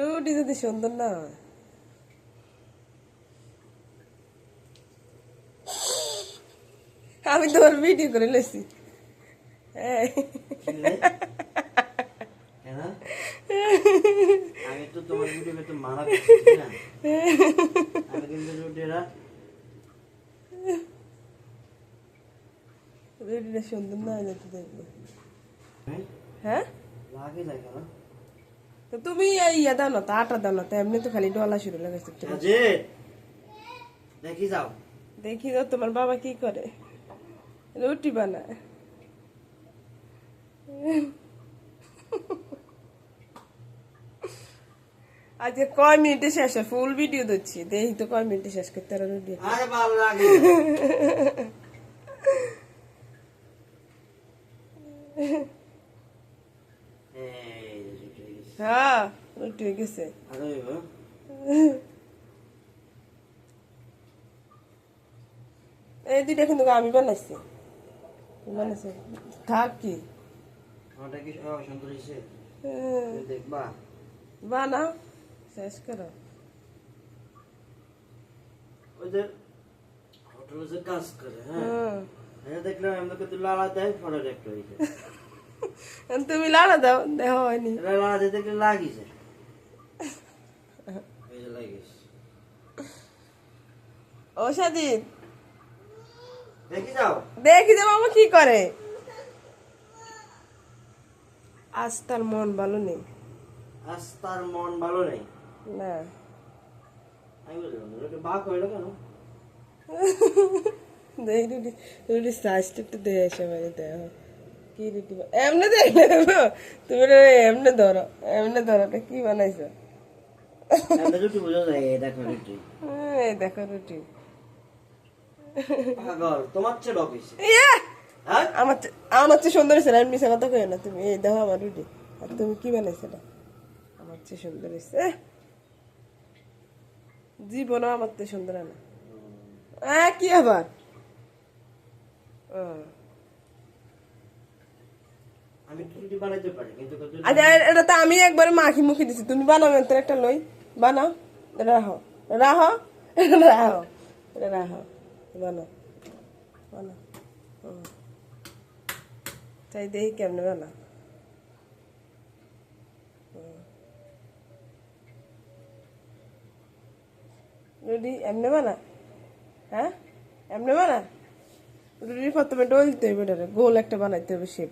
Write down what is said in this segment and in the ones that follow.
রুটি যদি সুন্দর না হয়। আমি তোমার ভিডিও করে লেছি আমি তো তোমার ভিডিও তো মারা না আমি কিন্তু রুটিরা রুটিটা সুন্দর না হয় যাতে দেখব। হ্যাঁ, হ্যাঁ? তুমি এই ইয়ে দাও না তো আটা দাও না তো এমনি তো খালি ডলা শুরু লাগাইছো তুমি। যে। দেখি যাও। দেখি তো তোমার বাবা কি করে। রুটি বানায়। আজকে কয় মিনিটে শেষ হয়? ফুল ভিডিও দিচ্ছি দেখি তো কয় মিনিটে শেষ করতে রুটি। আরে ভালো লাগে এই যে রুটি হয়ে গেছে। হ্যাঁ হয়ে। গেছে এই দুইটা কিন্তু আমি বানাইছি। বানাইছি। থাক কি? হ্যাঁ, শেষ করো। ওদের হোটেলে যে কাজ করে হ্যাঁ? দেখলাম এমনি কিন্তু লালা দেয় ফটোর একটা তুমি লাড়া দাও দেহ হয়নি। লালা দিয়ে লাগিছে ও সাজিদ দেখি যাও। দেখি যে মামা কি করে। আজ তার মন ভালো নেই। আজ তার মন ভালো নেই। না। আমি বললাম এটা বাঘ হইল কেন? দেখ রুটি রুটি সাইজটা একটু দেয় সবাই দেহ কি রুটি এমনি দেখলে তুমি এমনি ধরো এমনি ধরো কি বানাইছো? রুটি বোঝা যায় এই দেখো রুটি। এই দেখো রুটি। পাগল তোমার চেয়ে ডক হয়েছে হ্যাঁ? আমার আমার চেয়ে সুন্দর হয়েছে না আমি কথা কই না তুমি এই দেখো আমার রুটি। আর তুমি কি বানাইছো না আমার চেয়ে সুন্দর এহ! জীবনও আমার চেয়ে সুন্দর না। কি আবার? ও। আমি রুটি বানাইতে পারি কিন্তু কত আচ্ছা এটা তো আমি একবারে মাখি মুখি দিছি। তুমি বানাও তোর একটা লই। বানাও। এটা রাখো এটা রাখো বানাও। বানাও। তাই দেখি কেমনে বানাও। রুটি এমনি বানা হ্যাঁ? এমনি বানা রুটি প্রথমে ডলতে হবে এটারে, গোল একটা বানাইতে হবে শেপ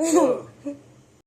Oh.